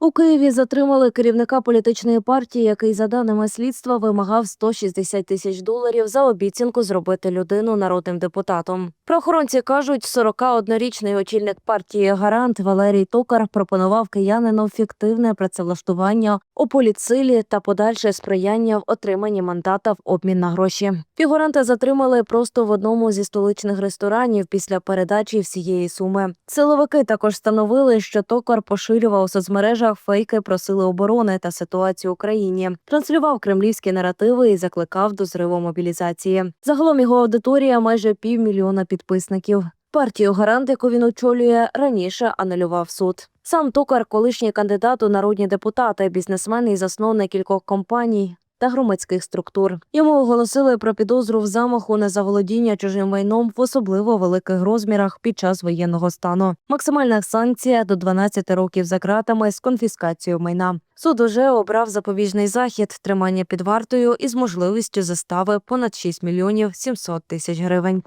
У Києві затримали керівника політичної партії, який, за даними слідства, вимагав 160 тисяч доларів за обіцянку зробити людину народним депутатом. Правоохоронці кажуть, 41-річний очільник партії Гарант Валерій Токар пропонував киянину фіктивне працевлаштування у політсилі та подальше сприяння в отриманні мандата в обмін на гроші. Фігуранта затримали просто в одному зі столичних ресторанів після передачі всієї суми. Силовики також встановили, що Токар поширював у соцмережах фейки про сили оборони та ситуацію в Україні, транслював кремлівські наративи і закликав до зриву мобілізації. Загалом його аудиторія майже півмільйона підписників. Партію гарант, яку він очолює, раніше анулював суд. Сам Токар, колишній кандидат у народні депутати, бізнесмен і засновник кількох компаній. Та громадських структур йому оголосили про підозру в замаху на заволодіння чужим майном в особливо великих розмірах під час воєнного стану. Максимальна санкція до 12 років за ґратами з конфіскацією майна. Суд уже обрав запобіжний захід тримання під вартою із можливістю застави понад 6 мільйонів 700 тисяч гривень.